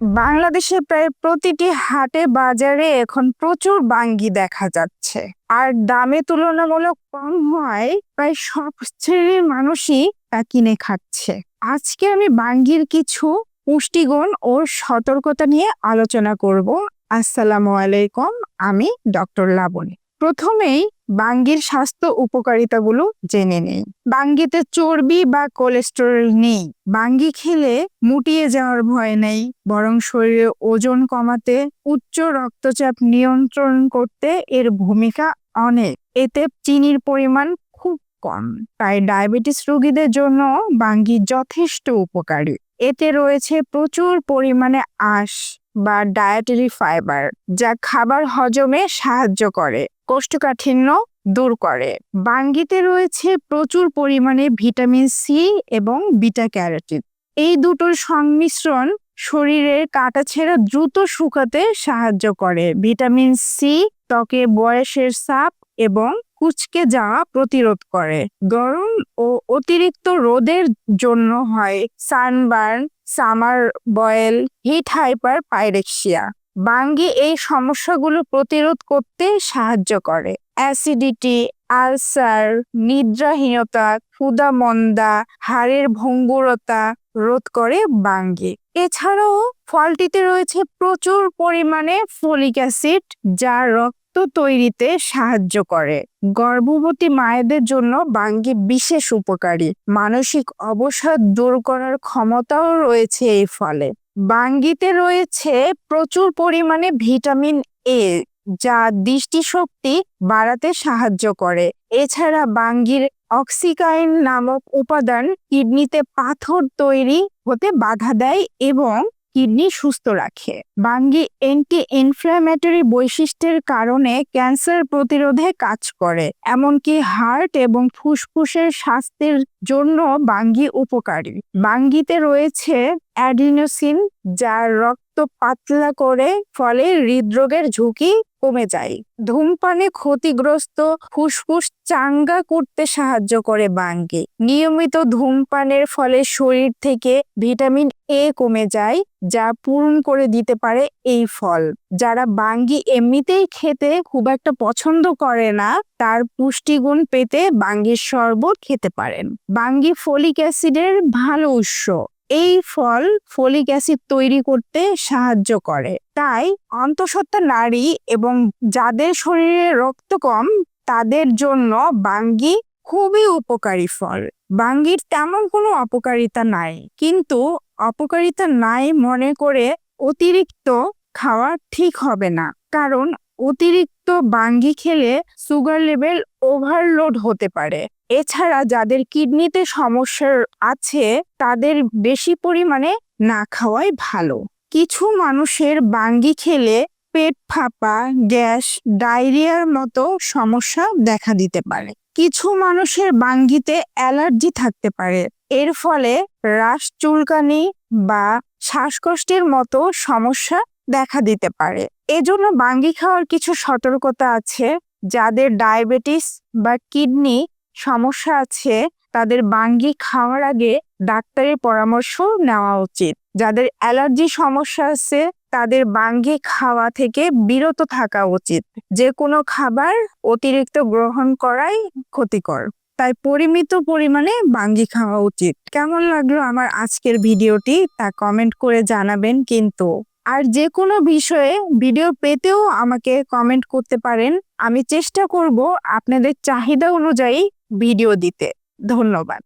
বাংলাদেশে প্রায় প্রতিটি হাটে বাজারে এখন প্রচুর বাঙ্গি দেখা যাচ্ছে। আর দামে তুলনামূলক কম হওয়ায় প্রায় সব শ্রেণির মানুষই তা কিনে খাচ্ছে। আজকে আমি বাঙ্গির কিছু পুষ্টিগুণ ও সতর্কতা নিয়ে আলোচনা করব। আসসালামু আলাইকুম, আমি ডক্টর লাবণী। প্রথমেই বাঙ্গির স্বাস্থ্য উপকারিতাগুলো জেনে নেই। বাঙ্গিতে চর্বি বা কোলেস্টেরল নেই। বাঙ্গি খেলে মুটিয়ে যাওয়ার ভয় নেই, বরং শরীরে ওজন কমাতে, উচ্চ রক্তচাপ নিয়ন্ত্রণ করতে এর ভূমিকা অনেক। এতে চিনির পরিমাণ খুব কম। তাই ডায়াবেটিস রোগীদের জন্য বাঙ্গি যথেষ্ট উপকারী। এতে রয়েছে প্রচুর পরিমাণে আঁশ বা ডায়েটারি ফাইবার যা খাবার হজমে সাহায্য করে, কোষ্ঠকাঠিন্য দূর করে। বাঙ্গিতে রয়েছে প্রচুর পরিমাণে ভিটামিন সি এবং বিটা ক্যারোটিন। এই দুটোর সংমিশ্রণ শরীরের কাটাছেঁড়া দ্রুত শুকাতে সাহায্য করে। ভিটামিন সি ত্বকে বয়সের সাপ এবং কুচকে যাওয়া প্রতিরোধ করে। গরম ও অতিরিক্ত রোদের জন্য হয় sunburn, summer boil, heat hyperpyrexia. বাঙ্গি এই সমস্যাগুলো প্রতিরোধ করতে সাহায্য করে। অ্যাসিডিটি, আলসার, নিদ্রাহীনতা ক্ষুধা মন্দা হাড়ের ভঙ্গুরতা রোধ করে বাঙ্গি এছাড়াও ফলটিতে রয়েছে প্রচুর পরিমাণে ফলিক অ্যাসিড, যা রক্ত তৈরিতে সাহায্য করে। গর্ভবতী মায়েদের জন্য বাঙ্গি বিশেষ উপকারী। মানসিক অবসাদ দূর করার ক্ষমতাও রয়েছে এই ফলে। বাঙ্গিতে রয়েছে প্রচুর পরিমাণে ভিটামিন এ, যা দৃষ্টিশক্তি বাড়াতে সাহায্য করে। এছাড়া বাঙ্গির অক্সিকাইন নামক উপাদান কিডনিতে পাথর তৈরি হতে বাধা দেয় এবং কিডনি সুস্থ রাখে। বাঙ্গি অ্যান্টি ইনফ্ল্যামেটরি বৈশিষ্ট্যের কারণে ক্যান্সার প্রতিরোধে কাজ করে, এমনকি হার্ট এবং ফুসফুসের স্বাস্থ্যের জন্য বাঙ্গি উপকারী। বাঙ্গিতে রয়েছে অ্যাডিনোসিন যা রক্ত পাতলা করে ফলে হৃদরোগের ঝুঁকি কমে যায়। ধূমপানে ক্ষতিগ্রস্ত ফুসফুস চাঙ্গা করতে সাহায্য করে বাঙ্গি। নিয়মিত ধূমপানের ফলে শরীর থেকে ভিটামিন এ কমে যায়, যা পূরণ করে দিতে পারে এই ফল। যারা বাঙ্গি এমনিতেই খেতে খুব একটা পছন্দ করে না, তার পুষ্টিগুণ পেতে বাঙ্গির শরবত খেতে পারেন। বাঙ্গি ফলিক অ্যাসিডের ভালো উৎস। এই ফল ফলিক অ্যাসিড তৈরি করতে সাহায্য করে। তাই অন্তঃসত্ত্বা নারী এবং যাদের শরীরে রক্ত কম, তাদের জন্য বাঙ্গি খুবই উপকারী ফল। বাঙ্গির তেমন কোনো অপকারিতা নাই, কিন্তু অপকারিতা নাই মনে করে অতিরিক্ত খাওয়া ঠিক হবে না, কারণ অতিরিক্ত বাঙ্গি খেলে সুগার লেভেল ওভারলোড হতে পারে। এছাড়া যাদের কিডনিতে সমস্যা আছে, তাদের বেশি পরিমাণে না খাওয়াই ভালো। কিছু মানুষের বাঙ্গি খেলে পেট ফাঁপা, গ্যাস, ডায়রিয়ার মতো সমস্যা দেখা দিতে পারে। কিছু মানুষের বাঙ্গিতে অ্যালার্জি থাকতে পারে। এর ফলে রাস চুলকানি বা শ্বাসকষ্টের মতো সমস্যা দেখা দিতে পারে। এজন্য বাঙ্গি খাওয়ার কিছু সতর্কতা আছে যাদের ডায়াবেটিস বা কিডনি সমস্যা আছে, তাদের বাঙ্গি খাওয়ার আগে ডাক্তারের পরামর্শ নেওয়া উচিত। যাদের অ্যালার্জি সমস্যা আছে, তাদের বাঙ্গি খাওয়া থেকে বিরত থাকা উচিত। যে কোনো খাবার অতিরিক্ত গ্রহণ করাই ক্ষতিকর। তাই পরিমিত পরিমাণে বাঙ্গি খাওয়া উচিত। কেমন লাগল আমার আজকের ভিডিওটি তা কমেন্ট করে জানাবেন কিন্তু। আর যে কোনো বিষয়ে ভিডিও পেতেও আমাকে কমেন্ট করতে পারেন। আমি চেষ্টা করব আপনাদের চাহিদা অনুযায়ী ভিডিও দিতে। ধন্যবাদ।